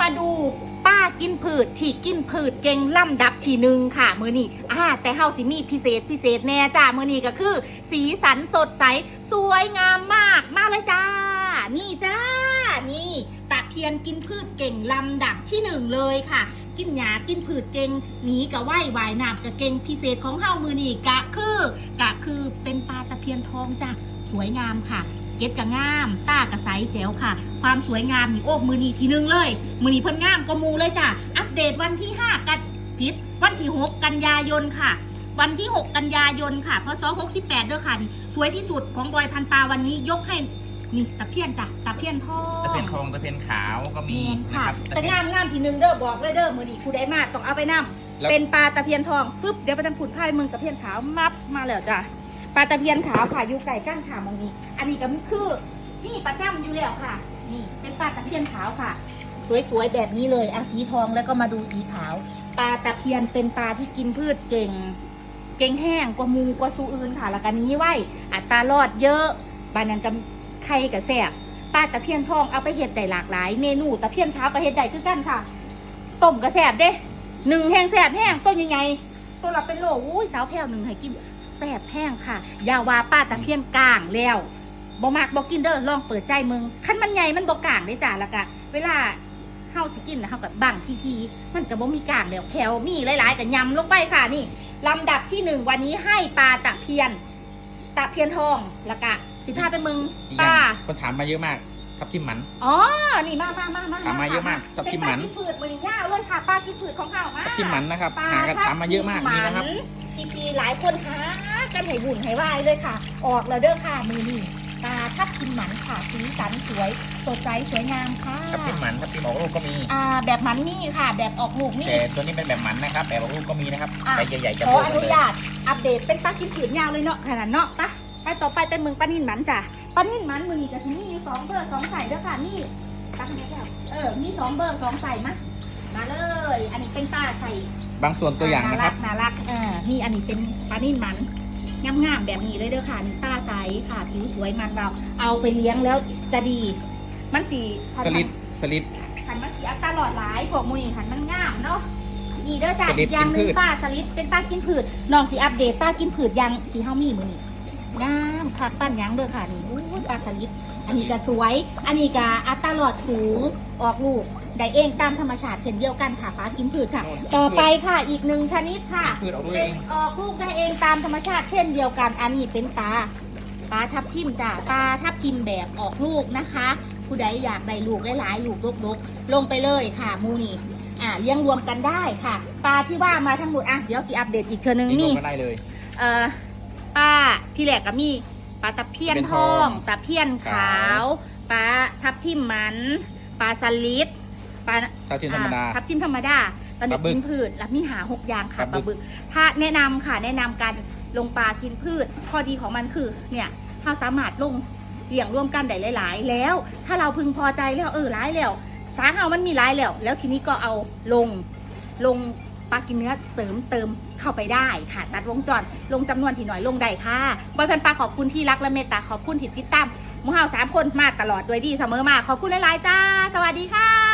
มาดูป้ากินผืดที่กินผืดเก่งลำดับที่หนึ่งค่ะ มือนี้อ่าแต่เฮาสิมีพิเศษพิเศษแน่จ้ามือนี้ก็คือ สีสันสดใส สวยงามมากมากเลยจ้า นี่จ้า นี่ตะเพียนกินพืชเก่งลำดับที่หนึ่งเลยค่ะ กินหยากินผืดเก่งหนีกับว่ายว่ายน้ำกับเก่งพิเศษของเฮามือนี่กะคือกะคือเป็นปลาตะเพียนทองจ้ะสวยงามค่ะ เก็ดกะงาม ตากระใสแจ๋วค่ะ ความสวยงามนี่โอ้มือนีทีหนึงเลย มือนีเพิ่นงามก็มูเลยจ้ะ อัปเดตวันที่ 5 กันพิษวันที่ 6 กันยายนค่ะ วันที่ 6 กันยายนค่ะพศ68เด้อค่ะนี่สวยที่สุดของบอยพันปลาวันนี้ยกให้นี่ตะเพียนจ้ะตะเพียนทองตะเพียนทองตะเพียนขาวก็มีแม่นนะค่ะครับแต่งามงามทีหนึงเด้อบอกเลยเด้อมือนีผู้ใดมาต้องเอาไปนํแล้วเป็นปลาตะเพียนทองปึ๊บเดี๋ยวไปทำผุดพายมึงตะเพียนขาวมับมาแล้วจ้ะ ปลาตะเพียนขาวค่ะอยู่ไก่ก้านขามองนี้ อันนี้ก็คือนี่ปลาจ้ำอยู่แล้วค่ะ นี่เป็นปลาตะเพียนขาวค่ะ สวยๆแบบนี้เลยอะสีทองแล้วก็มาดูสีขาว ปลาตะเพียนเป็นปลาที่กินพืชเก่ง เก่งแห้งกว่ามูกว่าสูอื่นค่ะ แล้วก็นี้ไว้อัตรารอดเยอะบานันกับไข่กับแซ่บปลาตะเพียนทองเอาไปเห็ดได้หลากหลาย เมนูตะเพียนขาวก็เห็ดได้คือกันค่ะต้มกระแซ่บเด้หนึ่งแห้งแซ่บแห้งต้นใหญ่ๆตัวละเป็นโลอุ้ยสาวแพ้วหนึ่งให้กิน แซ่บแห้งค่ะ อยาวาป้าตะเพียนกลางแล้วบ่มักบ่กินเด้อลองเปิดใจมึงคันมันใหญ่มันบ่กลางได้จ้ะแล้วก็เวลาเฮาสิกินนะเฮากับบังทีทีๆมันก็บ่มีกลางแล้วแควมีหลายๆกับยำลงไปค่ะนี่ลำดับที่หนึ่งวันนี้ให้ปลาตะเพียน ตะเพียนทองแล้วก็สิพาไปมึงอีกปอย่าลางคนถามมาเยอะมากทับทิมหมันอ๋อนี่มามามามาถามมาเยอะมากทับทิมหมันเป็นปลากินผืดมือยาวเลย ค่ะปลากินผืดของเขามาทับทิมหมันนะครับปลาหากันถามมาเยอะมากนี่นะครับทีพีหลายคนหากันให้บุญให้ไหวายเลยค่ะ ออกแล้วเด้อค่ะมือนี่ปลาทับทิมหมันค่ะสีสันสวยสดใสสวยงามค่ะทับทิมหมันทับทิมออกลูกก็มีอ่าแบบหมันนี่ค่ะ แบบออกลูกนี่แต่ตัวนี้เป็นแบบหมันนะครับ แบบออกลูกก็มีนะครับอะใบใหญ่ๆจะขอโตอเลนุยญาตอัปเดตเป็นปลากินผืนยาวเลยเนาะขนาดเนาะปะไปต่อไปเป็นเมืองปลานิ่นหมันจ้ะปลานิ่นหมันมือนี่จะมีอยู่สองเบอร์สองใส่เด้อค่ะนี่ตั้งนี้แล้วเออมีสองเบอร์สองใส่มะ มาเลย อันนี้เป็นปลาใส่บางส่วนตัวอย่างนะครับน่ารักเออนี่อันนี้เป็นปลานิ่นหมันงามๆแบบนี้เลยเด้อค่ะนี่ตาใสค่ะผิวสวยมันเราเอาไปเลี้ยงแล้วจะดี มันสีสลิดสลิดขันมันสีอัตราหลอดหลายของมูนี่ขันมันงามเนาะนี่เด้อจ้ะสลิอีดกอย่างหนึ่งกินพืชป้าสลิดเป็นป้ากินผืดน้องสีอัปเดตป้ากินผืดยังสีเฮามีมือนี่งามค่ะปั้นยังเด้อค่ะนี่อู้ปลาสลิดอันนี้ก็สวย อันนี้ก็อัตราหลอดสูงออกลูก ได้เองตามธรรมชาติเช่นเดียวกันค่ะป้ากินผืดค่ะ ต่อไปค่ะอีกหนึ่งชนิดค่ะพืชออกลูกเป็เอนงออกลูกได้เองตามธรรมชาติเช่นเดียวกันอันนี้เป็นปลาปลาทับทิมจ้ะปลาทับทิมแบบออกลูกนะคะ ผู้ใดอยากได้ลูกหลายๆลูกลกๆลงไปเลยค่ะมูนี่อ่าเลี้ยงรวมกันได้ค่ะ ปลาที่ว่ามาทั้งหมดอะเดี๋ยวสิอัปเดตอีกเทื่อนึงนี่นี่ก็ได้เลยเอ่อปลาที่แรกก็มีปลาตะเพียนเป็นททอองงตะเพียนขาวปลาทับทิมมันปลาสลิด ปลาทับทิมธรรมดาอ่ทับทิมธรรมดาตอนนี้ปลาบึกกินพืชแล้วมีหาหกอย่างค่ะปปลาลาบึบึกกถ้าแนะนำค่ะแนะนำการลงปลากินพืช ข้อดีของมันคือ เนี่ยเราสามารถลงเลี้ยงร่วมกันได้หลาย ๆ แล้ว ถ้าเราพึงพอใจแล้วเออร้ายแล้ว สาเฮามันมีร้ายแล้ว แล้วทีนี้ก็เอาลงลงปลากินเนื้อเสริมเติมเข้าไปได้ค่ะตัดวงจรลงจำนวนที่หน่อยลงได้ค่ะบอยพันปลาขอบคุณที่รักและเมตตาขอบคุณที่ติดตามหมูเฮาสามคนมาตลอดด้วยดีเสมอมาขอบคุณหลายๆจ้า สวัสดีค่ะ